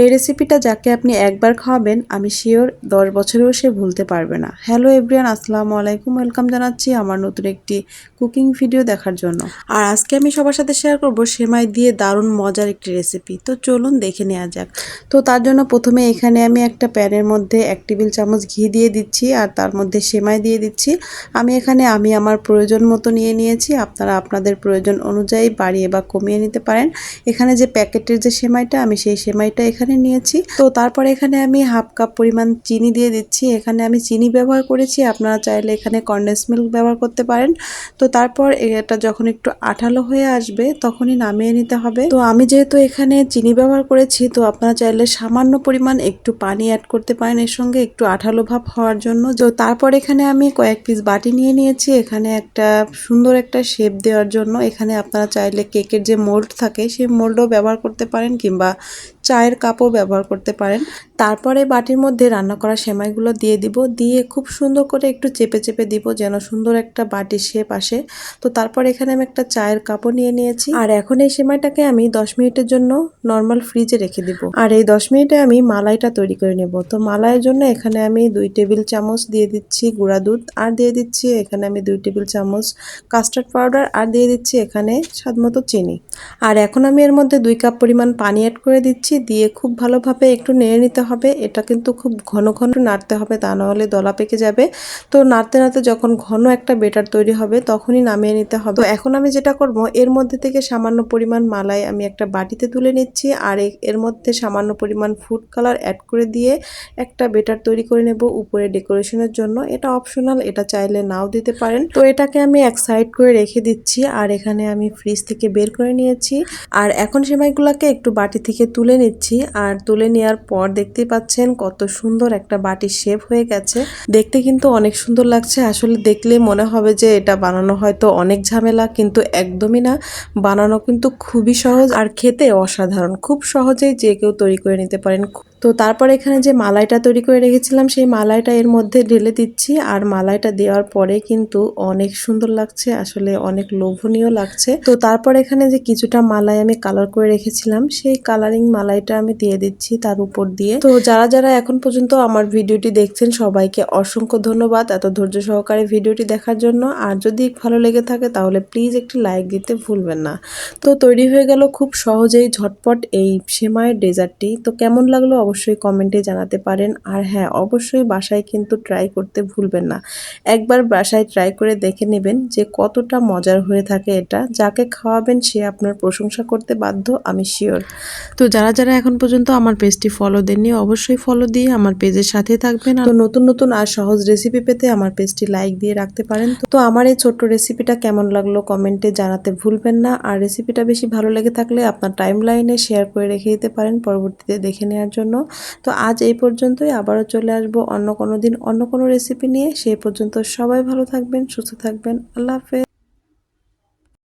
এই রেসিপিটা যাকে আপনি একবার খাওয়াবেন, আমি শিওর দশ বছরেও সে ভুলতে পারবে না। হ্যালো এভরিয়ান আসসালামু আলাইকুম। ওয়েলকাম জানাচ্ছি আমার নতুন একটি কুকিং ভিডিও দেখার জন্য। আর আজকে আমি সবার সাথে শেয়ার করব সেমাই দিয়ে দারুণ মজার একটি রেসিপি তো চলুন দেখে নেওয়া যাক। তো তার জন্য প্রথমে এখানে আমি একটা প্যানের মধ্যে এক টেবিল চামচ ঘি দিয়ে দিচ্ছি আর তার মধ্যে সেমাই দিয়ে দিচ্ছি। আমি এখানে, আমি আমার প্রয়োজন মতো নিয়ে নিয়েছি। আপনারা আপনাদের প্রয়োজন অনুযায়ী বাড়িয়ে বা কমিয়ে নিতে পারেন। এখানে যে প্যাকেটের যে সেমাইটা, আমি সেই সেমাইটা এখানে নিয়েছি। তো তারপরে এখানে আমি হাফ কাপ পরিমাণ চিনি দিয়ে দিচ্ছি। এখানে আমি চিনি ব্যবহার করেছি। আপনারা চাইলে এখানে কন্ডেন্স মিল্ক ব্যবহার করতে পারেন। তো তারপর এটা যখন একটু আঠালো হয়ে আসবে, তখনই নামিয়ে নিতে হবে। তো আমি যেহেতু এখানে চিনি ব্যবহার করেছি, তো আপনারা চাইলে সামান্য পরিমাণ একটু পানি অ্যাড করতে পারেন এর সঙ্গে একটু আঠালো ভাব হওয়ার জন্য। তো তারপর এখানে আমি কয়েক পিস বাটি নিয়ে নিয়েছি এখানে একটা সুন্দর একটা শেপ দেওয়ার জন্য। এখানে আপনারা চাইলে কেকের যে মোল্ড থাকে, সেই মোল্ডও ব্যবহার করতে পারেন কিংবা চায়ের কাপও ব্যবহার করতে পারেন। তারপরে বাটির মধ্যে রান্না করা সেমাইগুলো দিয়ে দিব। দিয়ে খুব সুন্দর করে একটু চেপে চেপে দিব যেন সুন্দর একটা বাটির শেপ আসে। তো তারপর এখানে আমি একটা চায়ের কাপও নিয়ে নিয়েছি। আর এখন এই সেমাইটাকে আমি দশ মিনিটের জন্য নর্মাল ফ্রিজে রেখে দিব। আর এই দশ মিনিটে আমি মালাইটা তৈরি করে নেব। তো মালাইয়ের জন্য এখানে আমি দুই টেবিল চামচ দিয়ে দিচ্ছি গুঁড়া দুধ। আর দিয়ে দিচ্ছি এখানে আমি দুই টেবিল চামচ কাস্টার্ড পাউডার। আর দিয়ে দিচ্ছি এখানে স্বাদ চিনি। আর এখন আমি এর মধ্যে দুই কাপ পরিমাণ পানি অ্যাড করে দিচ্ছি। দিয়ে খুব ভালোভাবে একটু নেড়ে নিতে হবে। এটা কিন্তু খুব ঘন ঘন নাড়তে হবে, তা নাহলে দলা পেকে যাবে। তো নাড়তে নাড়তে যখন ঘন একটা বেটার তৈরি হবে, তখনই নামিয়ে নিতে হবে। তো এখন আমি যেটা করব, এর মধ্যে থেকে সামান্য পরিমাণ মালাই আমি একটা বাটিতে তুলে নিচ্ছি আর এর মধ্যে সামান্য পরিমাণ ফুড কালার অ্যাড করে দিয়ে একটা বেটার তৈরি করে নেব উপরে ডেকোরেশনের জন্য। এটা অপশনাল এটা চাইলে নাও দিতে পারেন। তো এটাকে আমি এক সাইড করে রেখে দিচ্ছি আর এখানে আমি ফ্রিজ থেকে বের করে নিয়েছি। আর এখন সেমাইগুলোকে একটু বাটি থেকে তুলে নিচ্ছি আর তুলে নেওয়ার পর দেখতে পাচ্ছেন কত সুন্দর একটা বাটির শেপ হয়ে গেছে। দেখতে কিন্তু অনেক সুন্দর লাগছে। আসলে দেখলে মনে হবে যে এটা বানানো হয়তো অনেক ঝামেলা, কিন্তু একদমই না। বানানো কিন্তু খুবই সহজ আর খেতে অসাধারণ। খুব সহজেই যে কেউ তৈরি করে নিতে পারেন। তো তারপর এখানে যে মালাইটা তৈরি করে রেখেছিলাম, সেই মালাইটা এর মধ্যে ঢেলে দিচ্ছি। আর মালাইটা দেওয়ার পরে কিন্তু অনেক সুন্দর লাগছে, আসলে অনেক লোভনীয় লাগছে। তো তারপর এখানে যে কিছুটা মালাই আমি কালার করে রেখেছিলাম, সেই কালারিং মালাইটা আমি দিয়ে দিচ্ছি তার উপর দিয়ে। তো যারা যারা এখন পর্যন্ত আমার ভিডিওটি দেখছেন, সবাইকে অসংখ্য ধন্যবাদ এত ধৈর্য সহকারে ভিডিওটি দেখার জন্য। আর যদি ভালো লেগে থাকে, তাহলে প্লিজ একটি লাইক দিতে ভুলবেন না। তো তৈরি হয়ে গেল খুব সহজেই ঝটপট এই সেমায়ের ডেজার্টটি তো কেমন লাগল? অবশ্যই কমেন্টে জানাতে পারেন। আর হ্যাঁ অবশ্যই বাসায় কিন্তু ট্রাই করতে ভুলবেন না। একবার বাসায় ট্রাই করে দেখে নেবেন যে কতটা মজার হয়ে থাকে এটা। যাকে খাওয়াবেন সে আপনার প্রশংসা করতে বাধ্য আমি শিওর তো যারা যারা এখন পর্যন্ত আমার পেজটি ফলো দেননি অবশ্যই ফলো দিয়ে আমার পেজের সাথে থাকবেন। আর নতুন নতুন আর সহজ রেসিপি পেতে আমার পেজটি লাইক দিয়ে রাখতে পারেন। তো আমার এই ছোট্ট রেসিপিটা কেমন লাগল কমেন্টে জানাতে ভুলবেন না। আর রেসিপিটা বেশি ভালো লেগে থাকলে আপনার টাইম লাইনে শেয়ার করে রেখে দিতে পারেন। পরবর্তীতে দেখে নেওয়ার জন্য তো আজ এই পর্যন্তই, আবারও চলে আসব অন্য কোনো দিন অন্য কোনো রেসিপি নিয়ে। সেই পর্যন্ত সবাই ভালো থাকবেন, সুস্থ থাকবেন। আল্লাহ হাফেজ।